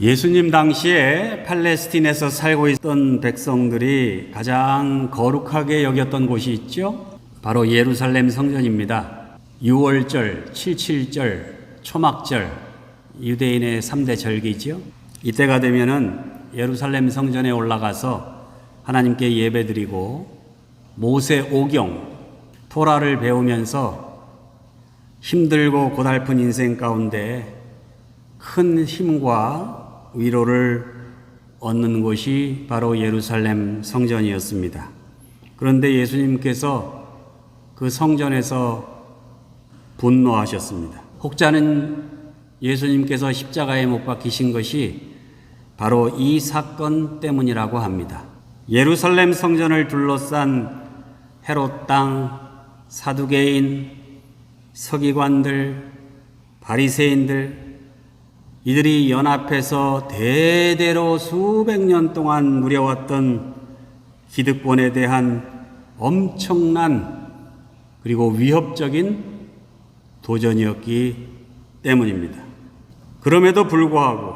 예수님 당시에 팔레스틴에서 살고 있던 백성들이 가장 거룩하게 여겼던 곳이 있죠. 바로 예루살렘 성전입니다. 6월절, 77절, 초막절, 유대인의 3대 절기죠. 이때가 되면은 예루살렘 성전에 올라가서 하나님께 예배드리고 모세 오경, 토라를 배우면서 힘들고 고달픈 인생 가운데 큰 힘과 위로를 얻는 곳이 바로 예루살렘 성전이었습니다. 그런데 예수님께서 그 성전에서 분노하셨습니다. 혹자는 예수님께서 십자가에 못 박히신 것이 바로 이 사건 때문이라고 합니다. 예루살렘 성전을 둘러싼 헤롯 땅, 사두개인, 서기관들, 바리새인들 이들이 연합해서 대대로 수백 년 동안 누려왔던 기득권에 대한 엄청난 그리고 위협적인 도전이었기 때문입니다. 그럼에도 불구하고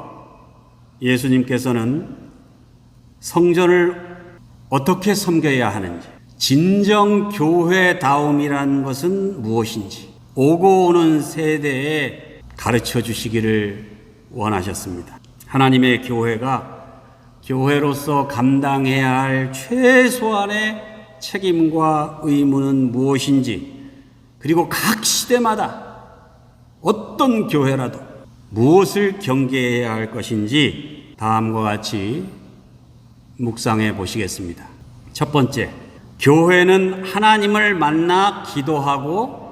예수님께서는 성전을 어떻게 섬겨야 하는지, 진정 교회다움이란 것은 무엇인지, 오고 오는 세대에 가르쳐 주시기를 원하셨습니다. 하나님의 교회가 교회로서 감당해야 할 최소한의 책임과 의무는 무엇인지, 그리고 각 시대마다 어떤 교회라도 무엇을 경계해야 할 것인지 다음과 같이 묵상해 보시겠습니다. 첫 번째, 교회는 하나님을 만나 기도하고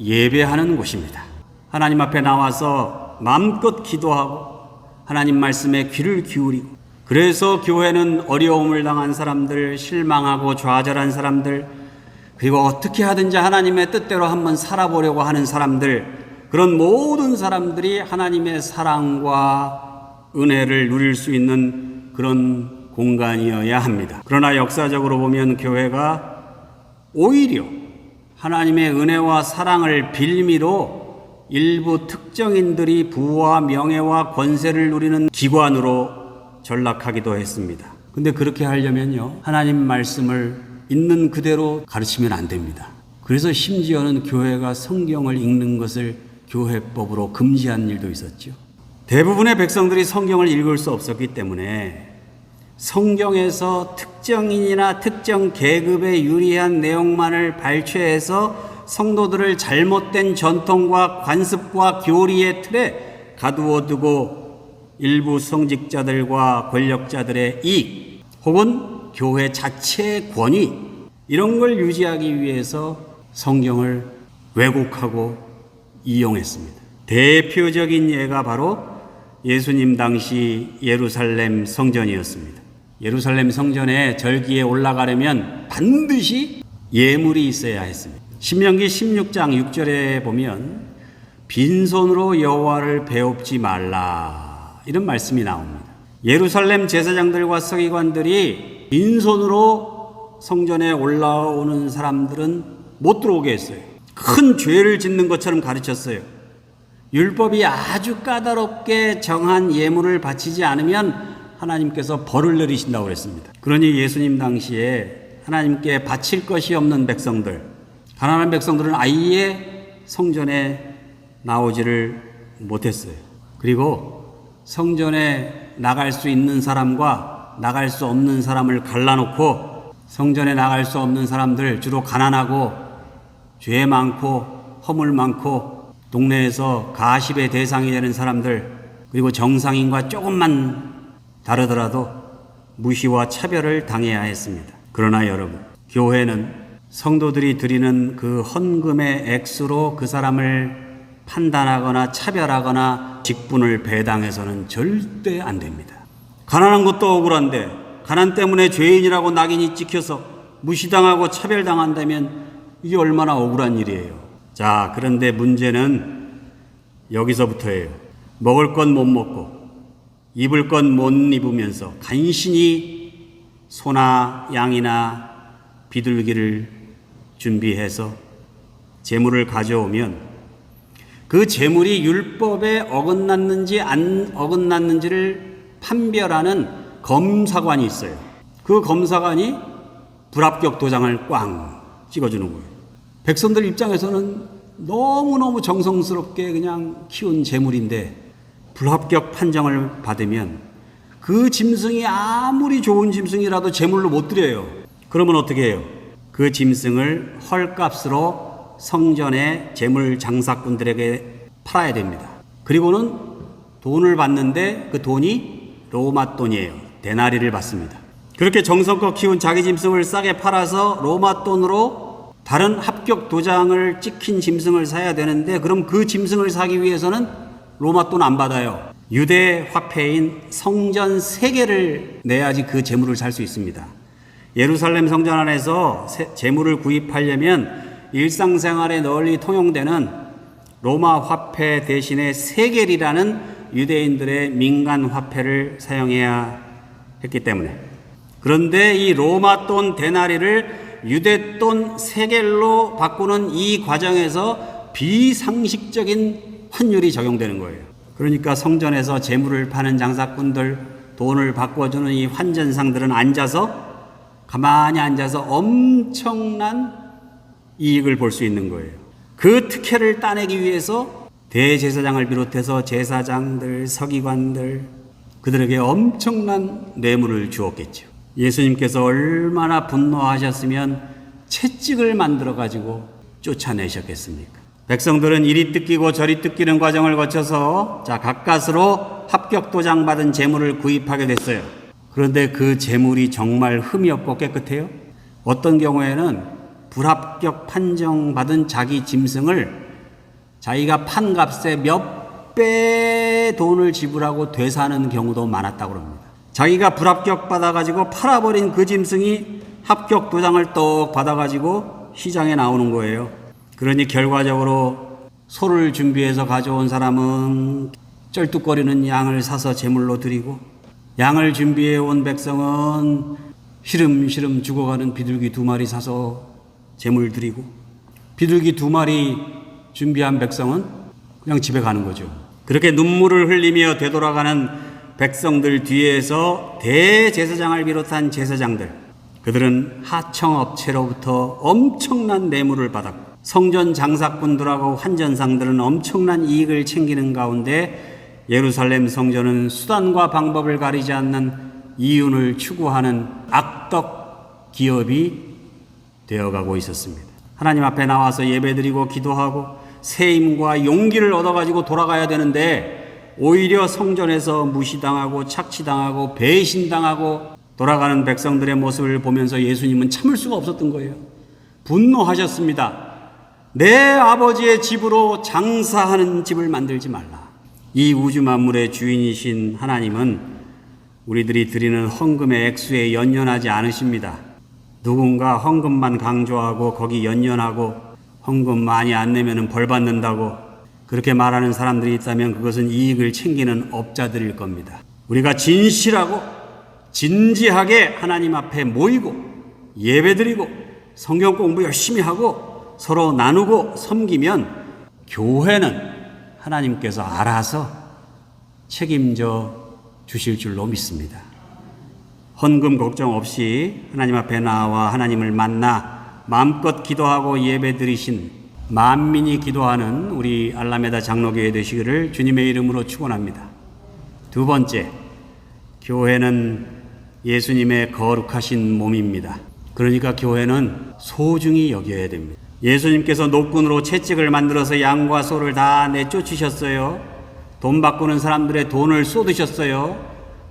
예배하는 곳입니다. 하나님 앞에 나와서 마음껏 기도하고 하나님 말씀에 귀를 기울이고 그래서 교회는 어려움을 당한 사람들, 실망하고 좌절한 사람들, 그리고 어떻게 하든지 하나님의 뜻대로 한번 살아보려고 하는 사람들, 그런 모든 사람들이 하나님의 사랑과 은혜를 누릴 수 있는 그런 공간이어야 합니다. 그러나 역사적으로 보면 교회가 오히려 하나님의 은혜와 사랑을 빌미로 일부 특정인들이 부와 명예와 권세를 누리는 기관으로 전락하기도 했습니다. 근데 그렇게 하려면요. 하나님 말씀을 있는 그대로 가르치면 안 됩니다. 그래서 심지어는 교회가 성경을 읽는 것을 교회법으로 금지한 일도 있었죠. 대부분의 백성들이 성경을 읽을 수 없었기 때문에 성경에서 특정인이나 특정 계급에 유리한 내용만을 발췌해서 성도들을 잘못된 전통과 관습과 교리의 틀에 가두어 두고 일부 성직자들과 권력자들의 이익 혹은 교회 자체의 권위 이런 걸 유지하기 위해서 성경을 왜곡하고 이용했습니다. 대표적인 예가 바로 예수님 당시 예루살렘 성전이었습니다. 예루살렘 성전에 절기에 올라가려면 반드시 예물이 있어야 했습니다. 신명기 16장 6절에 보면 빈손으로 여호와를 배웁지 말라 이런 말씀이 나옵니다. 예루살렘 제사장들과 서기관들이 빈손으로 성전에 올라오는 사람들은 못 들어오게 했어요. 큰 죄를 짓는 것처럼 가르쳤어요. 율법이 아주 까다롭게 정한 예물을 바치지 않으면 하나님께서 벌을 내리신다고 그랬습니다. 그러니 예수님 당시에 하나님께 바칠 것이 없는 백성들, 가난한 백성들은 아예 성전에 나오지를 못했어요. 그리고 성전에 나갈 수 있는 사람과 나갈 수 없는 사람을 갈라놓고 성전에 나갈 수 없는 사람들 주로 가난하고 죄 많고 허물 많고 동네에서 가십의 대상이 되는 사람들 그리고 정상인과 조금만 다르더라도 무시와 차별을 당해야 했습니다. 그러나 여러분, 교회는 성도들이 드리는 그 헌금의 액수로 그 사람을 판단하거나 차별하거나 직분을 배당해서는 절대 안 됩니다. 가난한 것도 억울한데 가난 때문에 죄인이라고 낙인이 찍혀서 무시당하고 차별당한다면 이게 얼마나 억울한 일이에요. 자, 그런데 문제는 여기서부터예요. 먹을 건 못 먹고 입을 건 못 입으면서 간신히 소나 양이나 비둘기를 준비해서 재물을 가져오면 그 재물이 율법에 어긋났는지 안 어긋났는지를 판별하는 검사관이 있어요. 그 검사관이 불합격 도장을 꽝 찍어주는 거예요. 백성들 입장에서는 너무너무 정성스럽게 그냥 키운 재물인데 불합격 판정을 받으면 그 짐승이 아무리 좋은 짐승이라도 재물로 못 드려요. 그러면 어떻게 해요? 그 짐승을 헐값으로 성전의 재물 장사꾼들에게 팔아야 됩니다. 그리고는 돈을 받는데 그 돈이 로마 돈이에요. 데나리를 받습니다. 그렇게 정성껏 키운 자기 짐승을 싸게 팔아서 로마 돈으로 다른 합격 도장을 찍힌 짐승을 사야 되는데 그럼 그 짐승을 사기 위해서는 로마 돈 안 받아요. 유대 화폐인 성전 세 개를 내야지 그 재물을 살 수 있습니다. 예루살렘 성전 안에서 세- 재물을 구입하려면 일상생활에 널리 통용되는 로마 화폐 대신에 세겔이라는 유대인들의 민간 화폐를 사용해야 했기 때문에 그런데 이 로마 돈 데나리를 유대 돈 세겔로 바꾸는 이 과정에서 비상식적인 환율이 적용되는 거예요. 그러니까 성전에서 재물을 파는 장사꾼들 돈을 바꿔주는 이 환전상들은 앉아서 가만히 앉아서 엄청난 이익을 볼 수 있는 거예요. 그 특혜를 따내기 위해서 대제사장을 비롯해서 제사장들, 서기관들, 그들에게 엄청난 뇌물을 주었겠죠. 예수님께서 얼마나 분노하셨으면 채찍을 만들어 가지고 쫓아내셨겠습니까? 백성들은 이리 뜯기고 저리 뜯기는 과정을 거쳐서 자 가까스로 합격 도장 받은 재물을 구입하게 됐어요. 그런데 그 재물이 정말 흠이 없고 깨끗해요? 어떤 경우에는 불합격 판정 받은 자기 짐승을 자기가 판 값에 몇배 돈을 지불하고 되사는 경우도 많았다고 합니다. 자기가 불합격 받아가지고 팔아버린 그 짐승이 합격 도장을 떡 받아가지고 시장에 나오는 거예요. 그러니 결과적으로 소를 준비해서 가져온 사람은 쩔뚝거리는 양을 사서 제물로 드리고 양을 준비해 온 백성은 시름시름 죽어가는 비둘기 두 마리 사서 제물 드리고 비둘기 두 마리 준비한 백성은 그냥 집에 가는 거죠. 그렇게 눈물을 흘리며 되돌아가는 백성들 뒤에서 대제사장을 비롯한 제사장들 그들은 하청업체로부터 엄청난 뇌물을 받았고 성전 장사꾼들하고 환전상들은 엄청난 이익을 챙기는 가운데 예루살렘 성전은 수단과 방법을 가리지 않는 이윤을 추구하는 악덕 기업이 되어가고 있었습니다. 하나님 앞에 나와서 예배드리고 기도하고 세임과 용기를 얻어가지고 돌아가야 되는데 오히려 성전에서 무시당하고 착취당하고 배신당하고 돌아가는 백성들의 모습을 보면서 예수님은 참을 수가 없었던 거예요. 분노하셨습니다. 내 아버지의 집으로 장사하는 집을 만들지 말라. 이 우주 만물의 주인이신 하나님은 우리들이 드리는 헌금의 액수에 연연하지 않으십니다. 누군가 헌금만 강조하고 거기 연연하고 헌금 많이 안 내면 벌 받는다고 그렇게 말하는 사람들이 있다면 그것은 이익을 챙기는 업자들일 겁니다. 우리가 진실하고 진지하게 하나님 앞에 모이고 예배드리고 성경 공부 열심히 하고 서로 나누고 섬기면 교회는 하나님께서 알아서 책임져 주실 줄로 믿습니다. 헌금 걱정 없이 하나님 앞에 나와 하나님을 만나 마음껏 기도하고 예배 드리신 만민이 기도하는 우리 알라메다 장로교회 되시기를 주님의 이름으로 축원합니다. 두 번째, 교회는 예수님의 거룩하신 몸입니다. 그러니까 교회는 소중히 여겨야 됩니다. 예수님께서 노끈으로 채찍을 만들어서 양과 소를 다 내쫓으셨어요. 돈 바꾸는 사람들의 돈을 쏟으셨어요.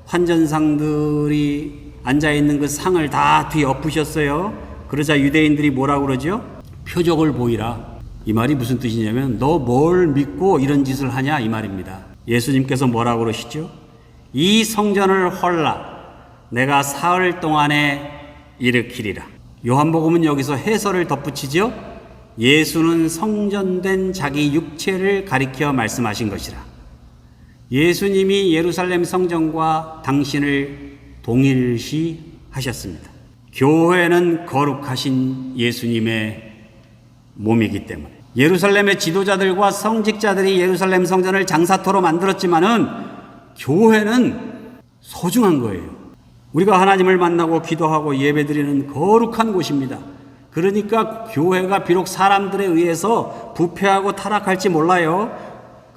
환전상들이 앉아 있는 그 상을 다 뒤엎으셨어요. 그러자 유대인들이 뭐라 그러죠? 표적을 보이라. 이 말이 무슨 뜻이냐면 너 뭘 믿고 이런 짓을 하냐 이 말입니다. 예수님께서 뭐라 그러시죠? 이 성전을 헐라. 내가 사흘 동안에 일으키리라. 요한복음은 여기서 해설을 덧붙이죠. 예수는 성전된 자기 육체를 가리켜 말씀하신 것이라. 예수님이 예루살렘 성전과 당신을 동일시 하셨습니다. 교회는 거룩하신 예수님의 몸이기 때문에 예루살렘의 지도자들과 성직자들이 예루살렘 성전을 장사터로 만들었지만은 교회는 소중한 거예요. 우리가 하나님을 만나고 기도하고 예배드리는 거룩한 곳입니다. 그러니까 교회가 비록 사람들에 의해서 부패하고 타락할지 몰라요.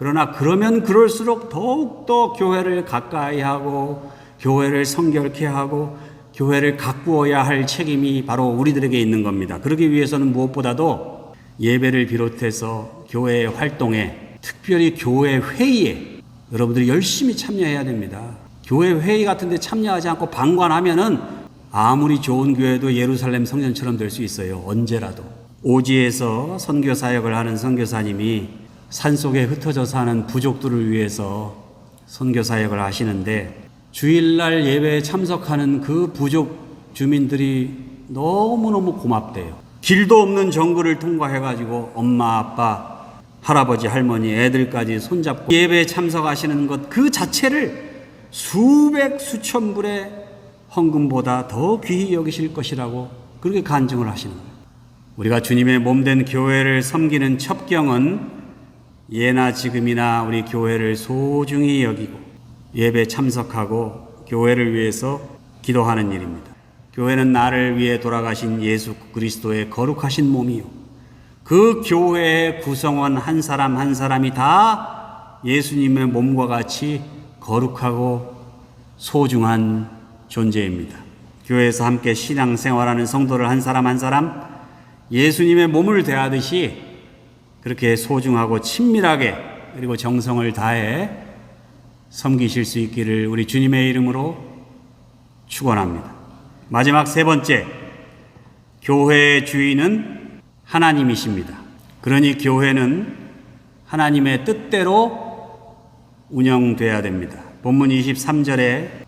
그러나 그러면 그럴수록 더욱더 교회를 가까이 하고 교회를 성결케 하고 교회를 가꾸어야 할 책임이 바로 우리들에게 있는 겁니다. 그러기 위해서는 무엇보다도 예배를 비롯해서 교회의 활동에 특별히 교회 회의에 여러분들이 열심히 참여해야 됩니다. 교회 회의 같은 데 참여하지 않고 방관하면은 아무리 좋은 교회도 예루살렘 성전처럼 될 수 있어요. 언제라도. 오지에서 선교 사역을 하는 선교사님이 산속에 흩어져 사는 부족들을 위해서 선교 사역을 하시는데 주일날 예배에 참석하는 그 부족 주민들이 너무너무 고맙대요. 길도 없는 정글을 통과해 가지고 엄마 아빠 할아버지 할머니 애들까지 손잡고 예배에 참석하시는 것 그 자체를 수백 수천 불의 헌금보다 더 귀히 여기실 것이라고 그렇게 간증을 하시는 거예요. 우리가 주님의 몸된 교회를 섬기는 첩경은 예나 지금이나 우리 교회를 소중히 여기고 예배 참석하고 교회를 위해서 기도하는 일입니다. 교회는 나를 위해 돌아가신 예수 그리스도의 거룩하신 몸이요. 그 교회의 구성원 한 사람 한 사람이 다 예수님의 몸과 같이 거룩하고 소중한 존재입니다. 교회에서 함께 신앙생활하는 성도를 한 사람 한 사람 예수님의 몸을 대하듯이 그렇게 소중하고 친밀하게 그리고 정성을 다해 섬기실 수 있기를 우리 주님의 이름으로 축원합니다. 마지막 세 번째 교회의 주인은 하나님이십니다. 그러니 교회는 하나님의 뜻대로 운영돼야 됩니다. 본문 23절에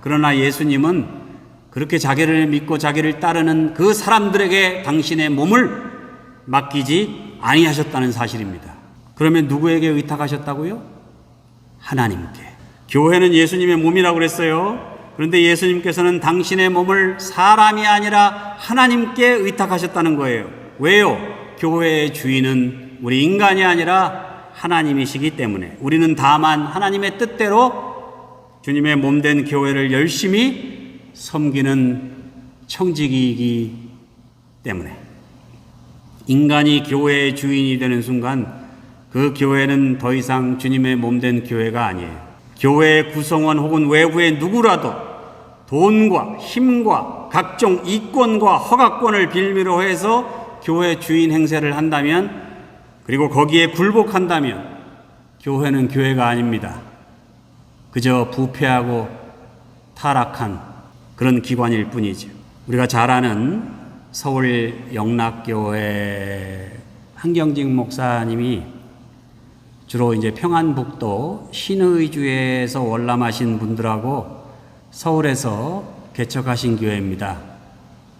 그러나 예수님은 그렇게 자기를 믿고 자기를 따르는 그 사람들에게 당신의 몸을 맡기지 아니하셨다는 사실입니다. 그러면 누구에게 의탁하셨다고요? 하나님께. 교회는 예수님의 몸이라고 그랬어요. 그런데 예수님께서는 당신의 몸을 사람이 아니라 하나님께 의탁하셨다는 거예요. 왜요? 교회의 주인은 우리 인간이 아니라 하나님이시기 때문에 우리는 다만 하나님의 뜻대로 주님의 몸된 교회를 열심히 섬기는 청지기이기 때문에 인간이 교회의 주인이 되는 순간 그 교회는 더 이상 주님의 몸된 교회가 아니에요. 교회의 구성원 혹은 외부의 누구라도 돈과 힘과 각종 이권과 허가권을 빌미로 해서 교회 주인 행세를 한다면 그리고 거기에 굴복한다면 교회는 교회가 아닙니다. 그저 부패하고 타락한 그런 기관일 뿐이죠. 우리가 잘 아는 서울 영락교회 한경직 목사님이 주로 이제 평안북도 신의주에서 월남하신 분들하고 서울에서 개척하신 교회입니다.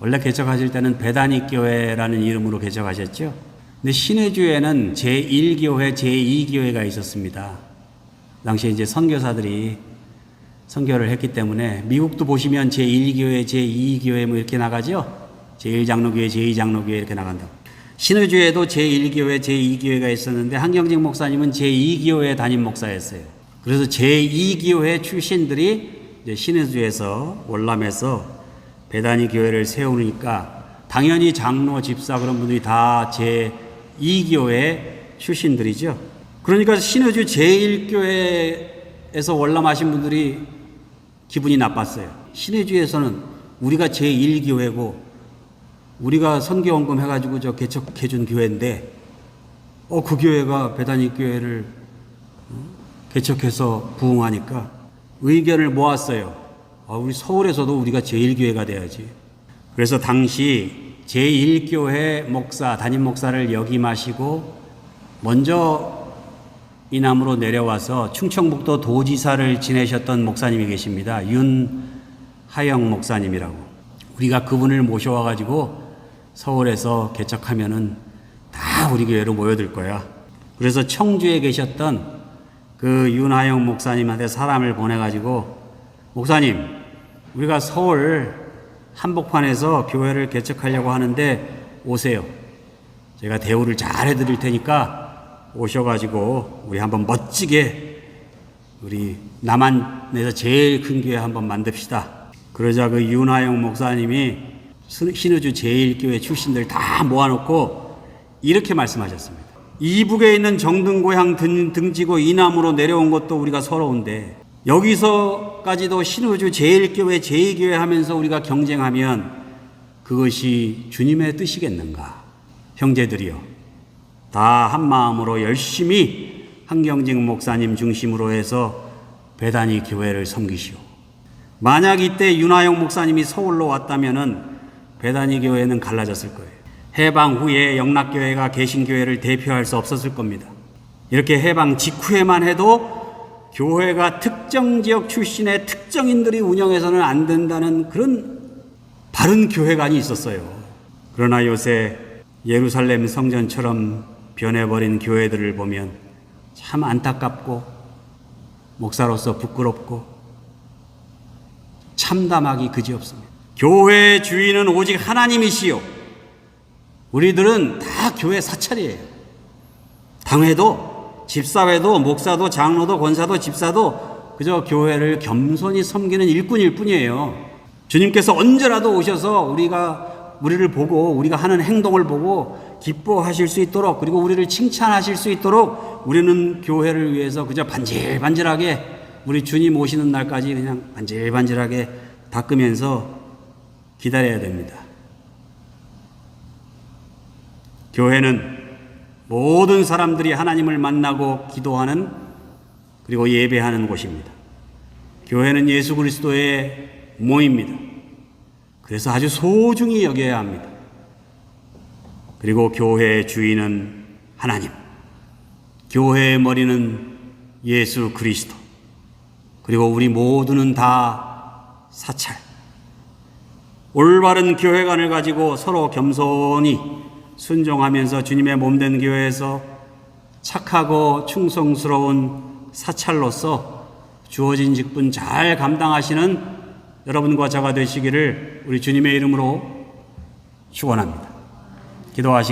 원래 개척하실 때는 배단익 교회라는 이름으로 개척하셨죠. 근데 신의주에는 제1교회, 제2교회가 있었습니다. 당시에 이제 선교사들이 선교를 했기 때문에 미국도 보시면 제1교회, 제2교회 뭐 이렇게 나가죠. 제1장로교회, 제2장로교회 이렇게 나간다고. 신의주에도 제1교회, 제2교회가 있었는데 한경직 목사님은 제2교회 담임 목사였어요. 그래서 제2교회 출신들이 신의주에서 월남에서 배단위 교회를 세우니까 당연히 장로, 집사 그런 분들이 다 제2교회 출신들이죠. 그러니까 신의주 제1교회에서 월남하신 분들이 기분이 나빴어요. 신의주에서는 우리가 제1교회고 우리가 선교원금 해가지고 저 개척해준 교회인데, 어, 그 교회가 배단위 교회를 어, 개척해서 부흥하니까 의견을 모았어요. 아, 우리 서울에서도 우리가 제1교회가 돼야지. 그래서 당시 제1교회 목사, 담임 목사를 역임하시고 먼저 이남으로 내려와서 충청북도 도지사를 지내셨던 목사님이 계십니다. 윤하영 목사님이라고. 우리가 그분을 모셔와 가지고 서울에서 개척하면은 다 우리 교회로 모여들 거야. 그래서 청주에 계셨던 그 윤하영 목사님한테 사람을 보내 가지고 목사님, 우리가 서울 한복판에서 교회를 개척하려고 하는데 오세요. 제가 대우를 잘 해드릴 테니까 오셔가지고 우리 한번 멋지게 우리 남한에서 제일 큰 교회 한번 만듭시다. 그러자 그 윤하영 목사님이 신우주 제일교회 출신들 다 모아놓고 이렇게 말씀하셨습니다. 이북에 있는 정등고향 등, 등지고 이남으로 내려온 것도 우리가 서러운데 여기서까지도 신우주 제일교회 제2교회 하면서 우리가 경쟁하면 그것이 주님의 뜻이겠는가? 형제들이여 다 한 마음으로 열심히 한경직 목사님 중심으로 해서 배단이 교회를 섬기시오. 만약 이때 윤하영 목사님이 서울로 왔다면은 배단이 교회는 갈라졌을 거예요. 해방 후에 영락교회가 개신교회를 대표할 수 없었을 겁니다. 이렇게 해방 직후에만 해도 교회가 특정 지역 출신의 특정인들이 운영해서는 안 된다는 그런 바른 교회관이 있었어요. 그러나 요새 예루살렘 성전처럼 변해버린 교회들을 보면 참 안타깝고 목사로서 부끄럽고 참담하기 그지없습니다. 교회의 주인은 오직 하나님이시요. 우리들은 다 교회 사찰이에요. 당회도, 집사회도, 목사도, 장로도, 권사도, 집사도 그저 교회를 겸손히 섬기는 일꾼일 뿐이에요. 주님께서 언제라도 오셔서 우리가 우리를 보고 우리가 하는 행동을 보고 기뻐하실 수 있도록 그리고 우리를 칭찬하실 수 있도록 우리는 교회를 위해서 그저 반질반질하게 우리 주님 오시는 날까지 그냥 반질반질하게 닦으면서 기다려야 됩니다. 교회는 모든 사람들이 하나님을 만나고 기도하는 그리고 예배하는 곳입니다. 교회는 예수 그리스도의 모입니다. 그래서 아주 소중히 여겨야 합니다. 그리고 교회의 주인은 하나님, 교회의 머리는 예수 그리스도, 그리고 우리 모두는 다 사찰. 올바른 교회관을 가지고 서로 겸손히 순종하면서 주님의 몸된 교회에서 착하고 충성스러운 사찰로서 주어진 직분 잘 감당하시는 여러분과 저가 되시기를 우리 주님의 이름으로 축원합니다. 기도하시